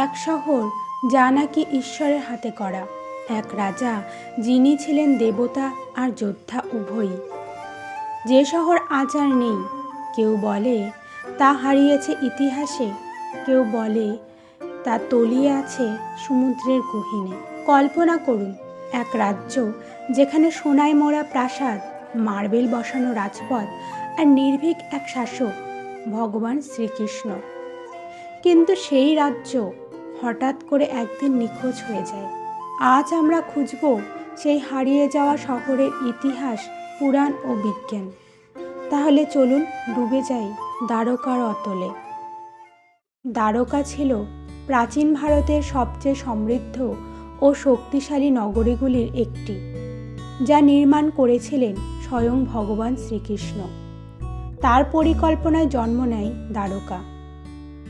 এক শহর, যা নাকি ঈশ্বরের হাতে করা। এক রাজা, যিনি ছিলেন দেবতা আর যোদ্ধা উভয়ই। যে শহর আজ আর নেই, কেউ বলে, তা হারিয়েছে ইতিহাসে, কেউ বলে, তা তলিয়ে আছে সমুদ্রের গহীনে। কল্পনা করুন, এক রাজ্য, যেখানে সোনায় মোড়া প্রাসাদ, মার্বেল বসানো রাজপথ আর নির্ভীক এক শাসক, ভগবান শ্রীকৃষ্ণ। কিন্তু সেই রাজ্য হঠাৎ করে একদিন নিখোঁজ হয়ে যায়। আজ আমরা খুঁজব সেই হারিয়ে যাওয়া শহরের ইতিহাস, পুরাণ ও বিজ্ঞান। তাহলে চলুন ডুবে যাই দ্বারকার অতলে। দ্বারকা ছিল প্রাচীন ভারতের সবচেয়ে সমৃদ্ধ ও শক্তিশালী নগরীগুলির একটি, যা নির্মাণ করেছিলেন স্বয়ং ভগবান শ্রীকৃষ্ণ। তার পরিকল্পনায় জন্ম নেয় দ্বারকা।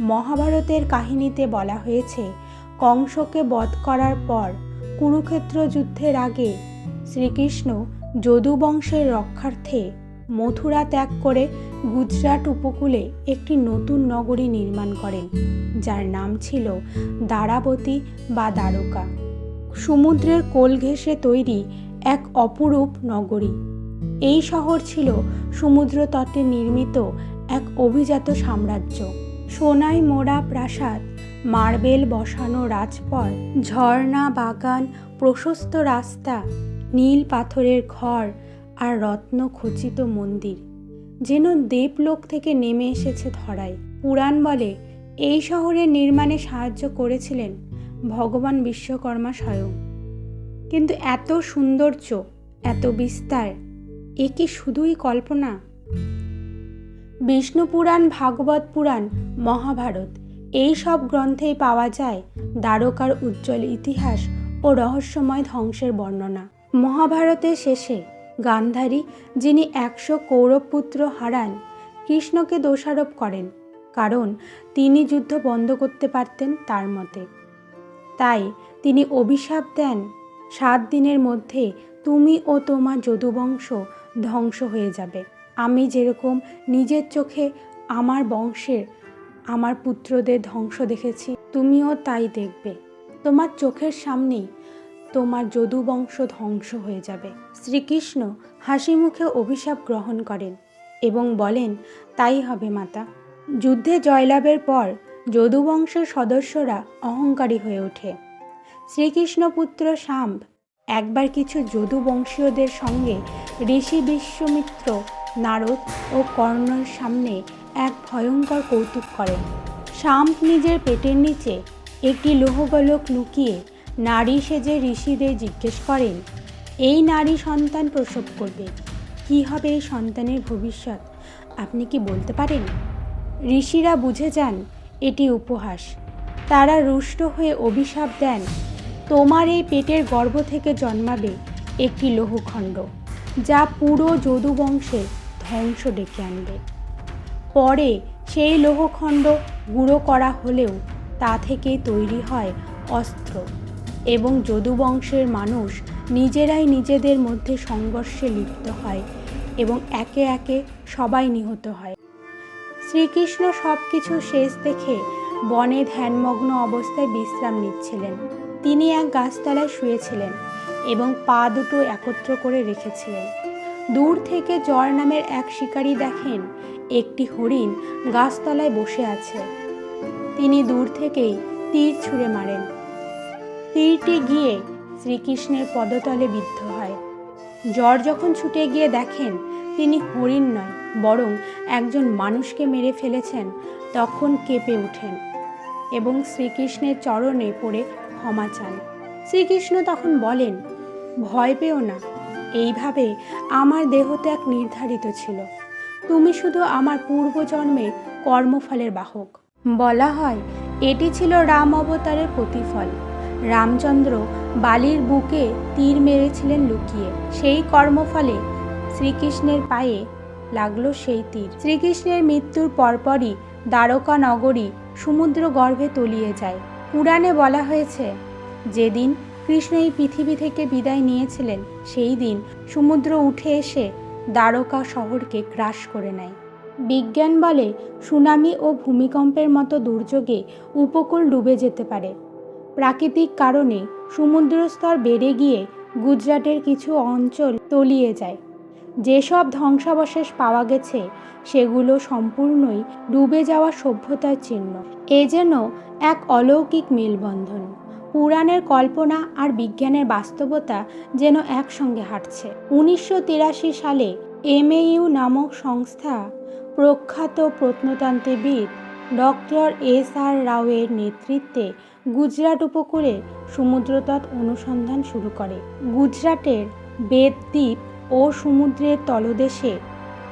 মহাভারতের কাহিনীতে বলা হয়েছে, কংসকে বধ করার পর কুরুক্ষেত্র যুদ্ধের আগে শ্রীকৃষ্ণ যদু বংশের রক্ষার্থে মথুরা ত্যাগ করে গুজরাট উপকূলে একটি নতুন নগরী নির্মাণ করেন, যার নাম ছিল দ্বারাবতী বা দ্বারকা। সমুদ্রের কোল ঘেঁষে তৈরি এক অপরূপ নগরী। এই শহর ছিল সমুদ্র তটে নির্মিত এক অভিজাত সাম্রাজ্য। সোনায় মোড়া প্রাসাদ, মার্বেল বসানো রাজপথ, ঝর্ণা বাগান, প্রশস্ত রাস্তা, নীল পাথরের ঘর আর রত্ন খচিত মন্দির। যেন দেবলোক থেকে নেমে এসেছে ধরায় পুরাণ বলে, এই শহরের নির্মাণে সাহায্য করেছিলেন ভগবান বিশ্বকর্মা স্বয়ং। কিন্তু এত সৌন্দর্য এত বিস্তার, এ কি শুধুই কল্পনা? বিষ্ণু পুরাণ, ভাগবত পুরাণ, মহাভারত, এই সব গ্রন্থেই পাওয়া যায় দ্বারকার উজ্জ্বল ইতিহাস ও রহস্যময় ধ্বংসের বর্ণনা। মহাভারতের শেষে গান্ধারী, যিনি একশো কৌরবপুত্র হারান, কৃষ্ণকে দোষারোপ করেন, কারণ তিনি যুদ্ধ বন্ধ করতে পারতেন তার মতে। তাই তিনি অভিশাপ দেন। সাত দিনের মধ্যে তুমি ও তোমার যদুবংশ ধ্বংস হয়ে যাবে। আমি যেরকম নিজের চোখে আমার বংশের, আমার পুত্রদের ধ্বংস দেখেছি, তুমিও তাই দেখবে। তোমার চোখের সামনেই তোমার যদুবংশ ধ্বংস হয়ে যাবে। শ্রীকৃষ্ণ হাসি মুখে অভিশাপ গ্রহণ করেন এবং বলেন, তাই হবে মাতা। যুদ্ধে জয়লাভের পর যদুবংশের সদস্যরা অহংকারী হয়ে ওঠে। শ্রীকৃষ্ণ পুত্র শাম্ব একবার কিছু যদুবংশীয়দের সঙ্গে ঋষি বিশ্বমিত্র নারদ ও কর্ণর সামনে এক ভয়ঙ্কর কৌতুক করেন শাম্ব নিজের পেটের নিচে একটি লোহগোলক লুকিয়ে নারী সেজে ঋষিদের জিজ্ঞেস করেন, এই নারী সন্তান প্রসব করবে। কি হবে এই সন্তানের ভবিষ্যৎ? আপনি কি বলতে পারেন? ঋষিরা বুঝে যান, এটি উপহাস। তারা রুষ্ট হয়ে অভিশাপ দেন, তোমার এই পেটের গর্ভ থেকে জন্মাবে একটি লৌহখণ্ড, যা পুরো যদু বংশের ধ্বংস ডেকে আনবে। পরে সেই লৌহখণ্ড গুঁড়ো করা হলেও তা থেকেই তৈরি হয় অস্ত্র এবং যদু বংশের মানুষ নিজেরাই নিজেদের মধ্যে সংঘর্ষে লিপ্ত হয় এবং একে একে সবাই নিহত হয়। শ্রীকৃষ্ণ সব কিছু শেষ দেখে বনে ধ্যানমগ্ন অবস্থায় বিশ্রাম নিচ্ছিলেন। তিনি এক গাছতলায় শুয়েছিলেন এবং পা দুটো একত্র করে রেখেছিলেন। দূর থেকে জ্বর নামের এক শিকারী দেখেন, একটি হরিণ গাছতলায় বসে আছে। তিনি দূর থেকেই তীর ছুঁড়ে মারেন। তীরটি গিয়ে শ্রীকৃষ্ণের পদতলে বিদ্ধ হয়। জ্বর যখন ছুটে গিয়ে দেখেন, তিনি হরিণ নয়, বরং একজন মানুষকে মেরে ফেলেছেন, তখন কেঁপে ওঠেন এবং শ্রীকৃষ্ণের চরণে পড়ে ক্ষমা চান। শ্রীকৃষ্ণ তখন বলেন, ভয় পেও না এইভাবে আমার দেহ ত্যাগ নির্ধারিত ছিল। তুমি শুধু আমার পূর্বজন্মের কর্মফলের বাহক। বলা হয়, এটি ছিল রাম অবতারের প্রতিফল। রামচন্দ্র বালির বুকে তীর মেরেছিলেন লুকিয়ে। সেই কর্মফলে শ্রীকৃষ্ণের পায়ে লাগল সেই তীর। শ্রীকৃষ্ণের মৃত্যুর পরপরই দ্বারকা নগরী সমুদ্র গর্ভে তলিয়ে যায়। পুরাণে বলা হয়েছে, যেদিন কৃষ্ণ এই পৃথিবী থেকে বিদায় নিয়েছিলেন, সেই দিন সমুদ্র উঠে এসে দ্বারকা শহরকে গ্রাস করে নেয়। বিজ্ঞান বলে সুনামি ও ভূমিকম্পের মতো দুর্যোগে উপকূল ডুবে যেতে পারে। প্রাকৃতিক কারণে সমুদ্রস্তর বেড়ে গিয়ে গুজরাটের কিছু অঞ্চল তলিয়ে যায়। যেসব ধ্বংসাবশেষ পাওয়া গেছে, সেগুলো সম্পূর্ণই ডুবে যাওয়া সভ্যতার চিহ্ন। এ যেন এক অলৌকিক মেলবন্ধন। পুরাণের কল্পনা আর বিজ্ঞানের বাস্তবতা যেন একসঙ্গে হাঁটছে। উনিশশো তিরাশি সালে এমএইউ নামক সংস্থা প্রখ্যাত প্রত্নতান্ত্রিকবিদ ডক্টর এস আর রাওয়ের নেতৃত্বে গুজরাট উপকূলে সমুদ্রতট অনুসন্ধান শুরু করে। গুজরাটের বেদদ্বীপ ও সমুদ্রের তলদেশে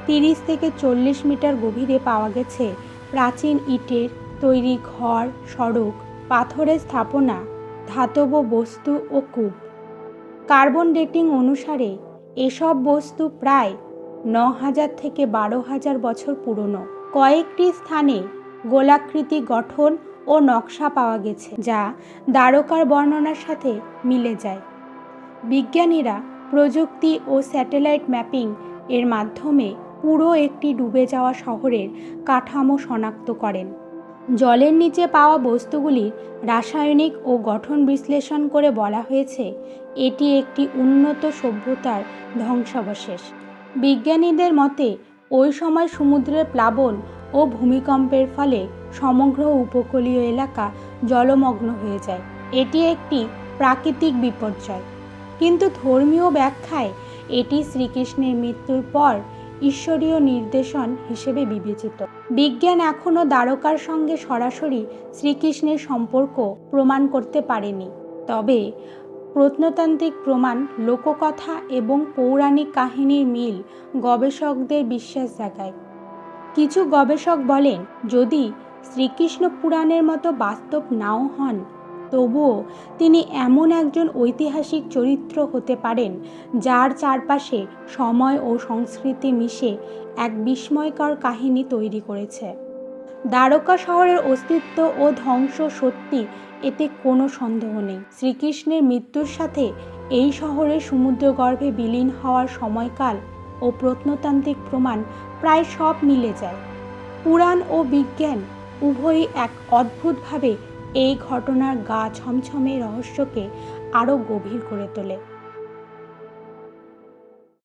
তিরিশ থেকে চল্লিশ মিটার গভীরে পাওয়া গেছে প্রাচীন ইটের তৈরি ঘর, সড়ক, পাথরের স্থাপনা ধাতব বস্তু ও কূপ। কার্বন ডেটিং অনুসারে এসব বস্তু প্রায় ন হাজার থেকে বারো হাজার বছর পুরনো। কয়েকটি স্থানে গোলাকৃতি গঠন ও নকশা পাওয়া গেছে, যা দ্বারকার বর্ণনার সাথে মিলে যায়। বিজ্ঞানীরা প্রযুক্তি ও স্যাটেলাইট ম্যাপিং এর মাধ্যমে পুরো একটি ডুবে যাওয়া শহরের কাঠামো শনাক্ত করেন। জলের নিচে পাওয়া বস্তুগুলির রাসায়নিক ও গঠন বিশ্লেষণ করে বলা হয়েছে। এটি একটি উন্নত সভ্যতার ধ্বংসাবশেষ। বিজ্ঞানীদের মতে, ওই সময় সমুদ্রের প্লাবন ও ভূমিকম্পের ফলে সমগ্র উপকূলীয় এলাকা জলমগ্ন হয়ে যায়। এটি একটি প্রাকৃতিক বিপর্যয়। কিন্তু ধর্মীয় ব্যাখ্যায় এটি শ্রীকৃষ্ণের মৃত্যুর পর ঈশ্বরীয় নির্দেশন হিসেবে বিবেচিত। বিজ্ঞান এখনও দ্বারকার সঙ্গে সরাসরি শ্রীকৃষ্ণের সম্পর্ক প্রমাণ করতে পারেনি। তবে প্রত্নতান্ত্রিক প্রমাণ, লোককথা এবং পৌরাণিক কাহিনীর মিল গবেষকদের বিশ্বাস জাগায়। কিছু গবেষক বলেন, যদি শ্রীকৃষ্ণ পুরাণের মতো বাস্তব নাও হন তবুও তিনি এমন একজন ঐতিহাসিক চরিত্র হতে পারেন, যার চারপাশে সময় ও সংস্কৃতি মিশে এক বিস্ময়কর কাহিনী তৈরি করেছে। দ্বারকা শহরের অস্তিত্ব ও ধ্বংস সত্যি এতে কোনো সন্দেহ নেই। শ্রীকৃষ্ণের মৃত্যুর সাথে এই শহরের সমুদ্রগর্ভে বিলীন হওয়ার সময়কাল ও প্রত্নতান্ত্রিক প্রমাণ প্রায় সব মিলে যায়। পুরাণ ও বিজ্ঞান উভয়ই এক অদ্ভুতভাবে এই ঘটনার গা ছমছমে রহস্যকে আরও গভীর করে তোলে।